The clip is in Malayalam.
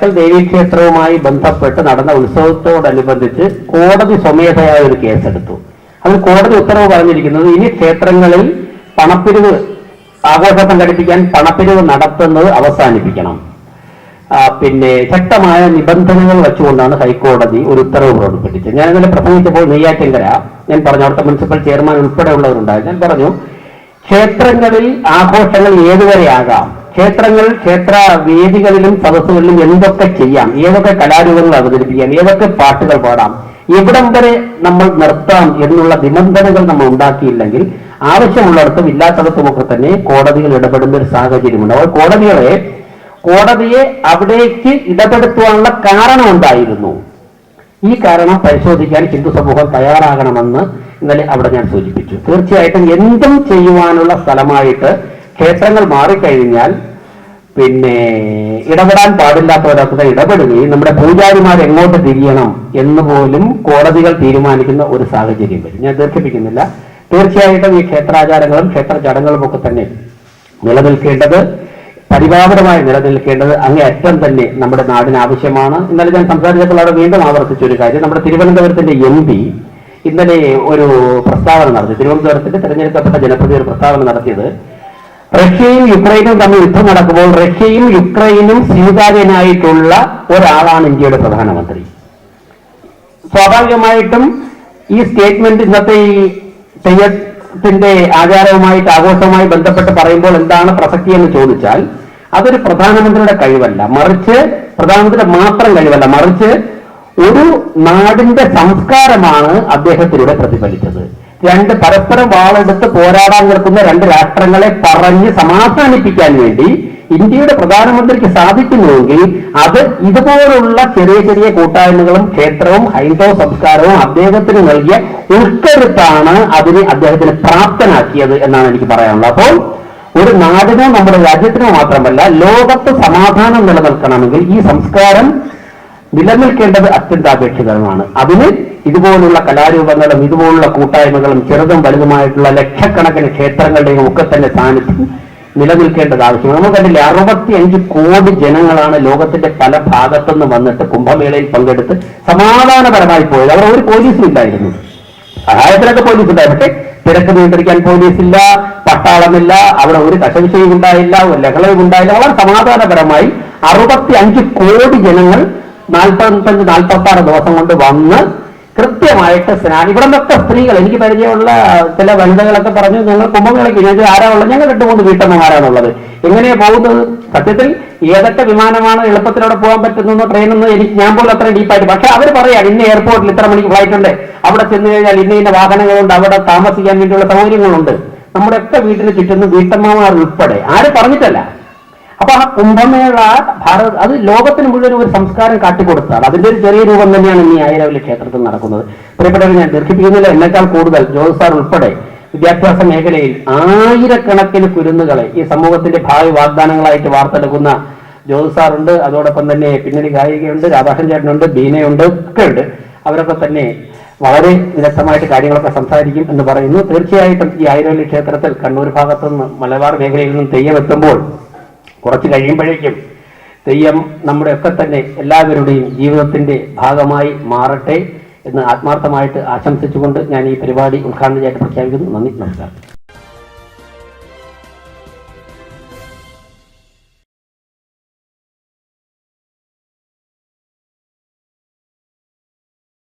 കടക്കൽ ദേവീക്ഷേത്രവുമായി ബന്ധപ്പെട്ട് നടന്ന ഉത്സവത്തോടനുബന്ധിച്ച് കോടതി സ്വമേധയായ ഒരു കേസെടുത്തു. അതിൽ കോടതി ഉത്തരവ് പറഞ്ഞിരിക്കുന്നത് ഇനി ക്ഷേത്രങ്ങളിൽ പണപ്പിരിവ് ആഘോഷം സംഘടിപ്പിക്കാൻ പണപ്പിരിവ് നടത്തുന്നത് അവസാനിപ്പിക്കണം. പിന്നെ ശക്തമായ നിബന്ധനകൾ വെച്ചുകൊണ്ടാണ് ഹൈക്കോടതി ഒരു ഉത്തരവ് പുറപ്പെടുപ്പിച്ചത് ഞാൻ ഇന്നലെ പ്രസംഗിച്ചപ്പോൾ നെയ്യാറ്റിങ്കര ഞാൻ പറഞ്ഞു അവിടുത്തെ മുനിസിപ്പൽ ചെയർമാൻ ഉൾപ്പെടെയുള്ളവരുണ്ടായി ഞാൻ പറഞ്ഞു ക്ഷേത്രങ്ങളിൽ ആഘോഷങ്ങൾ ഏതുവരെയാകാം? ക്ഷേത്രങ്ങൾ ക്ഷേത്ര വേദികളിലും സദസ്സുകളിലും എന്തൊക്കെ ചെയ്യാം? ഏതൊക്കെ കലാരൂപങ്ങൾ അവതരിപ്പിക്കാം? ഏതൊക്കെ പാട്ടുകൾ പാടാം? എവിടം വരെ നമ്മൾ നിർത്താം എന്നുള്ള നിബന്ധനകൾ നമ്മൾ ഉണ്ടാക്കിയില്ലെങ്കിൽ ആവശ്യമുള്ളിടത്തും ഇല്ലാത്തിടത്തുമൊക്കെ തന്നെ കോടതികൾ ഇടപെടുന്ന ഒരു സാഹചര്യമുണ്ട്. അപ്പോൾ കോടതികളെ കോടതിയെ അവിടേക്ക് ഇടപെടുത്തുവാനുള്ള കാരണം ഉണ്ടായിരുന്നു ഈ കാരണം പരിശോധിക്കാൻ ഹിന്ദു സമൂഹം തയ്യാറാകണമെന്ന് ഇന്നലെ അവിടെ ഞാൻ സൂചിപ്പിച്ചു. തീർച്ചയായിട്ടും എന്തും ചെയ്യുവാനുള്ള സ്ഥലമായിട്ട് ക്ഷേത്രങ്ങൾ മാറിക്കഴിഞ്ഞാൽ പിന്നെ ഇടപെടാൻ പാടില്ലാത്തവരൊക്കെ ഇടപെടുകയും നമ്മുടെ പൂജാരിമാർ എങ്ങോട്ട് തിരിയണം എന്ന് പോലും കോടതികൾ തീരുമാനിക്കുന്ന ഒരു സാഹചര്യം വരും. ഞാൻ ദീർഘിപ്പിക്കുന്നില്ല. തീർച്ചയായിട്ടും ഈ ക്ഷേത്രാചാരങ്ങളും ക്ഷേത്ര ചടങ്ങുകളും ഒക്കെ തന്നെ നിലനിൽക്കേണ്ടത് പരിപാവനമായി നിലനിൽക്കേണ്ടത് അങ്ങേയറ്റം തന്നെ നമ്മുടെ നാടിന് ആവശ്യമാണ്. ഇന്നലെ ഞാൻ സംസാരിച്ചപ്പോൾ അവിടെ വീണ്ടും ആവർത്തിച്ച ഒരു കാര്യം. നമ്മുടെ തിരുവനന്തപുരത്തിന്റെ എം പി ഇന്നലെ ഒരു പ്രസ്താവന നടത്തി. തിരുവനന്തപുരത്തിന്റെ തെരഞ്ഞെടുക്കപ്പെട്ട ജനപ്രതി ഒരു പ്രസ്താവന നടത്തിയത് റഷ്യയും യുക്രൈനും തമ്മിൽ യുദ്ധം നടക്കുമ്പോൾ റഷ്യയും യുക്രൈനും സ്വീകാര്യനായിട്ടുള്ള ഒരാളാണ് ഇന്ത്യയുടെ പ്രധാനമന്ത്രി. സ്വാഭാവികമായിട്ടും ഈ സ്റ്റേറ്റ്മെന്റ് ഇന്നത്തെ ഈ തെയ്യത്തിന്റെ ആചാരവുമായിട്ട് ആഘോഷവുമായി ബന്ധപ്പെട്ട് പറയുമ്പോൾ എന്താണ് പ്രസക്തി എന്ന് ചോദിച്ചാൽ അതൊരു പ്രധാനമന്ത്രിയുടെ കഴിവല്ല. മറിച്ച് പ്രധാനമന്ത്രിയുടെ മാത്രം കഴിവല്ല മറിച്ച് ഒരു നാടിന്റെ സംസ്കാരമാണ് അദ്ദേഹത്തിലൂടെ പ്രതിഫലിച്ചത്. രണ്ട് പരസ്പരം വാളെടുത്ത് പോരാടാൻ നിൽക്കുന്ന രണ്ട് രാഷ്ട്രങ്ങളെ പറഞ്ഞ് സമാധാനിപ്പിക്കാൻ വേണ്ടി ഇന്ത്യയുടെ പ്രധാനമന്ത്രിക്ക് സാധിക്കുന്നുവെങ്കിൽ അത് ഇതുപോലുള്ള ചെറിയ ചെറിയ കൂട്ടായ്മകളും ക്ഷേത്രവും ഹൈന്ദവ സംസ്കാരവും അദ്ദേഹത്തിന് നൽകിയ ഉൾക്കരുത്താണ് അതിനെ അദ്ദേഹത്തിന് പ്രാപ്തനാക്കിയത് എന്നാണ് എനിക്ക് പറയാനുള്ളത്. അപ്പോൾ ഒരു നാടിനോ നമ്മുടെ രാജ്യത്തിനോ മാത്രമല്ല ലോകത്ത് സമാധാനം നിലനിൽക്കണമെങ്കിൽ ഈ സംസ്കാരം നിലനിൽക്കേണ്ടത് അത്യന്താപേക്ഷിതമാണ്. അതിന് ഇതുപോലുള്ള കലാരൂപങ്ങളും ഇതുപോലുള്ള കൂട്ടായ്മകളും ചെറുതും വലുതുമായിട്ടുള്ള ലക്ഷക്കണക്കിന് ക്ഷേത്രങ്ങളുടെയും ഒക്കെ തന്നെ സാന്നിധ്യം നിലനിൽക്കേണ്ടത് ആവശ്യമാണ്. നമുക്ക് കണ്ടില്ലേ അറുപത്തി അഞ്ച് കോടി ജനങ്ങളാണ് ലോകത്തിന്റെ പല ഭാഗത്തുനിന്ന് വന്നിട്ട് കുംഭമേളയിൽ പങ്കെടുത്ത് സമാധാനപരമായി പോയത്. അവിടെ ഒരു പോലീസും ഇല്ലായിരുന്നു. സഹായത്തിനൊക്കെ പോലീസ് ഉണ്ടായി. പക്ഷേ തിരക്ക് നിയന്ത്രിക്കാൻ പോലീസില്ല പട്ടാളമില്ല അവിടെ ഒരു കശവിശയും ഉണ്ടായില്ല ഒരു ലഹളയും ഉണ്ടായില്ല. വളരെ സമാധാനപരമായി അറുപത്തി അഞ്ച് കോടി ജനങ്ങൾ നാൽപ്പത്തഞ്ച് നാൽപ്പത്തി ആറ് ദിവസം കൊണ്ട് വന്ന് കൃത്യമായിട്ട് സ്നാനം. ഇവിടെ നിന്നൊക്കെ സ്ത്രീകൾ എനിക്ക് പരിചയമുള്ള ചില വനിതകളൊക്കെ പറഞ്ഞു ഞങ്ങൾ കുംഭമേളയ്ക്ക് ഇരുപത് ചോദിച്ചു, ആരാ ഉള്ളത് ഞങ്ങൾ രണ്ട് മൂന്ന് വീട്ടമ്മമാരാണുള്ളത് എങ്ങനെയാ പോകുന്നത്? സത്യത്തിൽ ഏതൊക്കെ വിമാനമാണ് എളുപ്പത്തിലൂടെ പോകാൻ പറ്റുന്നോ ട്രെയിനൊന്നും എനിക്ക് ഞാൻ പോലും അത്ര ഡീപ്പായിട്ട് പക്ഷെ അവർ പറയാം ഇന്ന എയർപോർട്ടിൽ ഇത്ര മണിക്ക് ഫ്ലൈറ്റ് ഉണ്ട്. അവിടെ ചെന്ന് കഴിഞ്ഞാൽ ഇന്ന ഇന്ന വാഹനങ്ങളുണ്ട്. അവിടെ താമസിക്കാൻ വേണ്ടിയുള്ള സൗകര്യങ്ങളുണ്ട്. നമ്മുടെ ഒക്കെ വീട്ടിന് ചുറ്റുന്ന വീട്ടമ്മമാർ ഉൾപ്പെടെ ആരും പറഞ്ഞിട്ടല്ല. അപ്പൊ ആ കുംഭമേള ഭാരത അത് ലോകത്തിന് മുഴുവൻ ഒരു സംസ്കാരം കാട്ടിക്കൊടുത്തതാണ്. അതിന്റെ ഒരു ചെറിയ രൂപം തന്നെയാണ് ഇനി ആയിരവിലെ ക്ഷേത്രത്തിൽ നടക്കുന്നത്. പ്രിയപ്പെട്ടവർ ഞാൻ ദീർഘിപ്പിക്കുന്നില്ല. എന്നെക്കാൾ കൂടുതൽ ജോസ് സാർ ഉൾപ്പെടെ വിദ്യാഭ്യാസ മേഖലയിൽ ആയിരക്കണക്കിന് കുരുന്നുകളെ ഈ സമൂഹത്തിന്റെ ഭാവി വാഗ്ദാനങ്ങളായിട്ട് വാർത്തെടുക്കുന്ന ജ്യോതിസാറുണ്ട് സാറുണ്ട് അതോടൊപ്പം തന്നെ പിന്നണി ഗായികയുണ്ട് രാധാകൃഷ്ണൻ ചേട്ടനുണ്ട് ബീനയുണ്ട് ഒക്കെ ഉണ്ട്. അവരൊക്കെ തന്നെ വളരെ വിദഗ്ധമായിട്ട് കാര്യങ്ങളൊക്കെ സംസാരിക്കും എന്ന് പറയുന്നു. തീർച്ചയായിട്ടും ഈ ആയിരവല്ലി ക്ഷേത്രത്തിൽ കണ്ണൂർ ഭാഗത്തു നിന്ന് മലബാർ മേഖലയിൽ നിന്നും തെയ്യം എത്തുമ്പോൾ കുറച്ച് കഴിയുമ്പോഴേക്കും തെയ്യം നമ്മുടെയൊക്കെ തന്നെ എല്ലാവരുടെയും ജീവിതത്തിന്റെ ഭാഗമായി മാറട്ടെ എന്ന് ആത്മാർത്ഥമായിട്ട് ആശംസിച്ചുകൊണ്ട് ഞാൻ ഈ പരിപാടി ഉദ്ഘാടനം ചെയ്യാൻ പ്രഖ്യാപിക്കുന്നു. നന്ദി നമസ്കാരം.